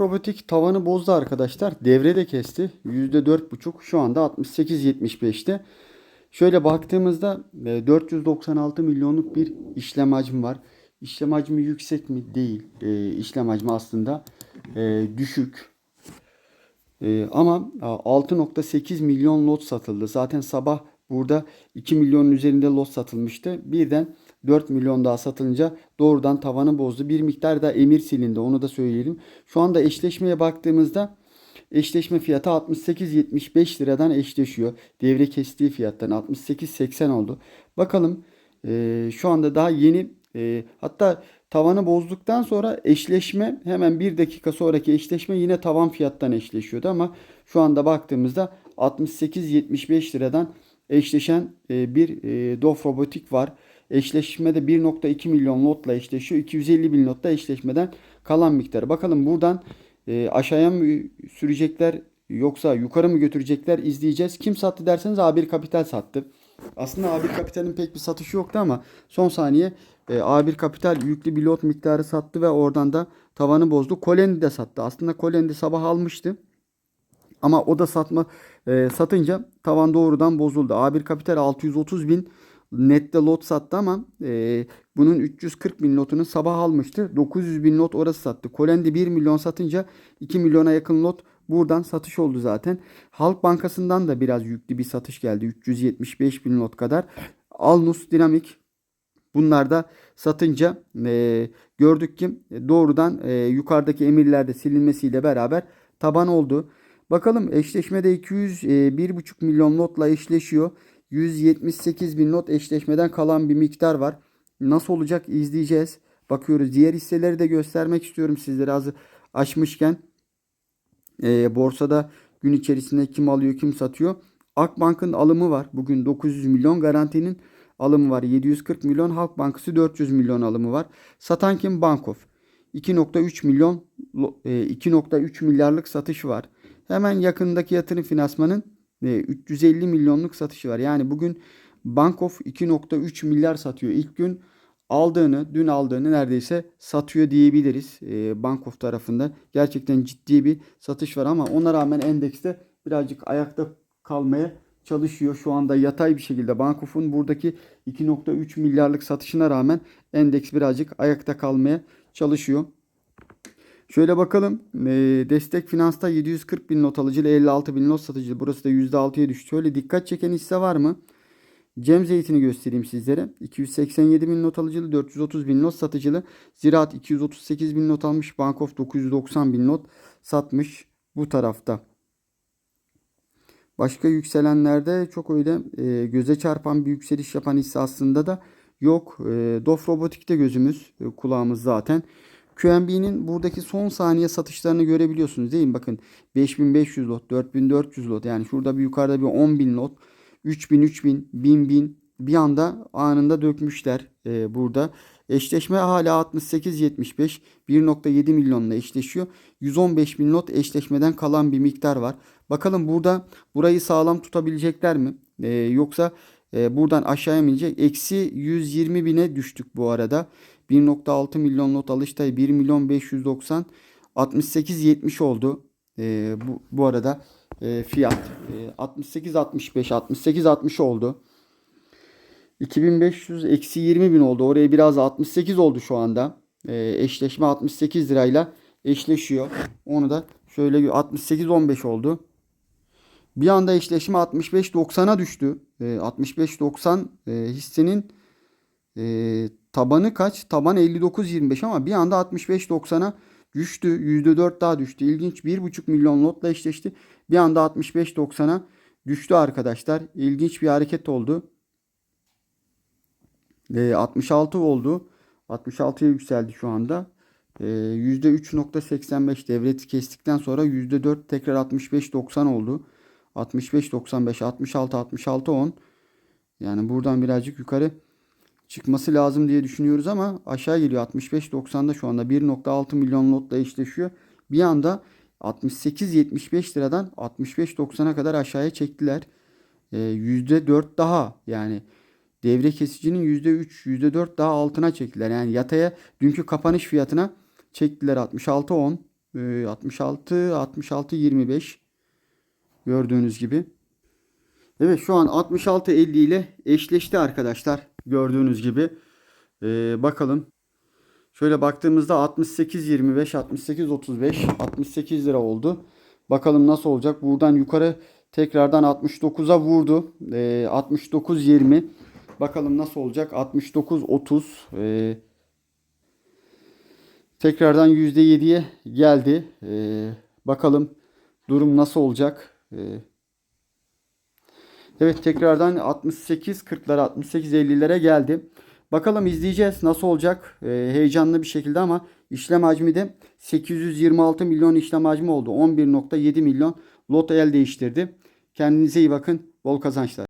Robotik tavanı bozdu arkadaşlar. Devre de kesti. %4,5 şu anda 68.75'te. Şöyle baktığımızda e, 496 milyonluk bir işlem hacmi var. İşlem hacmi yüksek mi? Değil. E, işlem hacmi aslında e, düşük. E, ama a, 6.8 milyon lot satıldı. Zaten sabah burada 2 milyonun üzerinde lot satılmıştı. Birden 4 milyon daha satılınca doğrudan tavanı bozdu. Bir miktar da emir silindi onu da söyleyelim. Şu anda eşleşmeye baktığımızda eşleşme fiyatı 68.75 liradan eşleşiyor. Devre kestiği fiyattan 68.80 oldu. Bakalım e, şu anda daha yeni e, hatta tavanı bozduktan sonra eşleşme hemen bir dakika sonraki eşleşme yine tavan fiyattan eşleşiyordu ama şu anda baktığımızda 68.75 liradan eşleşen e, bir e, Dof Robotik var. Eşleşmede 1.2 milyon lotla eşleşiyor. 250 bin lotta eşleşmeden kalan miktarı. Bakalım buradan e, aşağıya mı sürecekler yoksa yukarı mı götürecekler izleyeceğiz. Kim sattı derseniz A1 Kapital sattı. Aslında A1 Kapital'in pek bir satışı yoktu ama son saniye e, A1 Kapital yüklü bir lot miktarı sattı ve oradan da tavanı bozdu. Kolendi de sattı. Aslında Kolendi sabah almıştı. Ama o da satma e, satınca tavan doğrudan bozuldu. A1 Kapital 630 bin nette lot sattı ama e, bunun 340 bin lotunu sabah almıştı. 900 bin lot orası sattı. Kolendi 1 milyon satınca 2 milyona yakın lot buradan satış oldu zaten. Halk Bankası'ndan da biraz yüklü bir satış geldi. 375 bin lot kadar. Alnus Dinamik Bunlar da satınca e, gördük ki doğrudan e, yukarıdaki emirlerde silinmesiyle beraber taban oldu. Bakalım eşleşmede 200 e, 1,5 milyon lotla eşleşiyor. 178 bin lot eşleşmeden kalan bir miktar var. Nasıl olacak izleyeceğiz. Bakıyoruz. Diğer hisseleri de göstermek istiyorum sizlere az açmışken. E, borsada gün içerisinde kim alıyor kim satıyor. Akbank'ın alımı var. Bugün 900 milyon garantinin alımı var. 740 milyon Halk Bankası 400 milyon alımı var. Satan kim? Bankof. 2.3 milyon 2.3 milyarlık satışı var. Hemen yakındaki yatırım finansmanın 350 milyonluk satışı var. Yani bugün Bankof 2.3 milyar satıyor. İlk gün aldığını, dün aldığını neredeyse satıyor diyebiliriz. Bankof tarafında gerçekten ciddi bir satış var ama ona rağmen endekste birazcık ayakta kalmaya çalışıyor. Şu anda yatay bir şekilde Bankof'un buradaki 2.3 milyarlık satışına rağmen endeks birazcık ayakta kalmaya çalışıyor. Şöyle bakalım. E, destek finansta 740 bin not alıcı ile 56 bin not satıcı. Burası da %6'ya düştü. Şöyle dikkat çeken hisse var mı? Cem Zeytin'i göstereyim sizlere. 287 bin not alıcılı, 430 bin not satıcılı. Ziraat 238 bin not almış. Bankof 990 bin not satmış bu tarafta. Başka yükselenlerde çok öyle e, göze çarpan bir yükseliş yapan hisse aslında da yok. E, Dof Robotik'te gözümüz, e, kulağımız zaten. QNB'nin buradaki son saniye satışlarını görebiliyorsunuz değil mi? Bakın 5500 lot, 4400 lot yani şurada bir yukarıda bir 10.000 lot, 3000, 3000, 1000, 1000 bir anda anında dökmüşler e, burada. Eşleşme hala 68-75 1.7 milyonla eşleşiyor. 115 bin lot eşleşmeden kalan bir miktar var. Bakalım burada burayı sağlam tutabilecekler mi? E, yoksa e, buradan aşağıya mı inecek? Eksi 120 bine düştük bu arada. 1.6 milyon lot alıştay 1 milyon 590 68-70 oldu. E, bu, bu arada e, fiyat e, 68-65 68-60 oldu. 2500 eksi 20 bin oldu. Oraya biraz 68 oldu şu anda. E, eşleşme 68 lirayla eşleşiyor. Onu da şöyle 68-15 oldu. Bir anda eşleşme 65-90'a düştü. E, 65-90 e, hissenin e, tabanı kaç? Taban 59-25 ama bir anda 65-90'a düştü. %4 daha düştü. İlginç 1,5 milyon lotla eşleşti. Bir anda 65-90'a düştü arkadaşlar. İlginç bir hareket oldu. E, 66 oldu. 66'ya yükseldi şu anda. E, %3.85 devleti kestikten sonra %4 tekrar 65-90 oldu. 65-95, 66, 66, 10. Yani buradan birazcık yukarı çıkması lazım diye düşünüyoruz ama aşağı geliyor. 65-90'da şu anda 1.6 milyon lotla eşleşiyor. Bir anda 68-75 liradan 65-90'a kadar aşağıya çektiler. E, %4 daha yani devre kesicinin %3, %4 daha altına çektiler. Yani yataya dünkü kapanış fiyatına çektiler 66-10. Ee, 66 66 25 gördüğünüz gibi. Evet şu an 66 50 ile eşleşti arkadaşlar. Gördüğünüz gibi. Ee, bakalım. Şöyle baktığımızda 68 25 68 35 68 lira oldu. Bakalım nasıl olacak. Buradan yukarı tekrardan 69'a vurdu. Ee, 69 20. Bakalım nasıl olacak. 69 30. Ee, tekrardan %7'ye geldi. Ee, bakalım durum nasıl olacak. Ee, Evet tekrardan 68 40'lara 68 50'lere geldi. Bakalım izleyeceğiz nasıl olacak. Ee, heyecanlı bir şekilde ama işlem hacmi de 826 milyon işlem hacmi oldu. 11.7 milyon lot el değiştirdi. Kendinize iyi bakın. Bol kazançlar.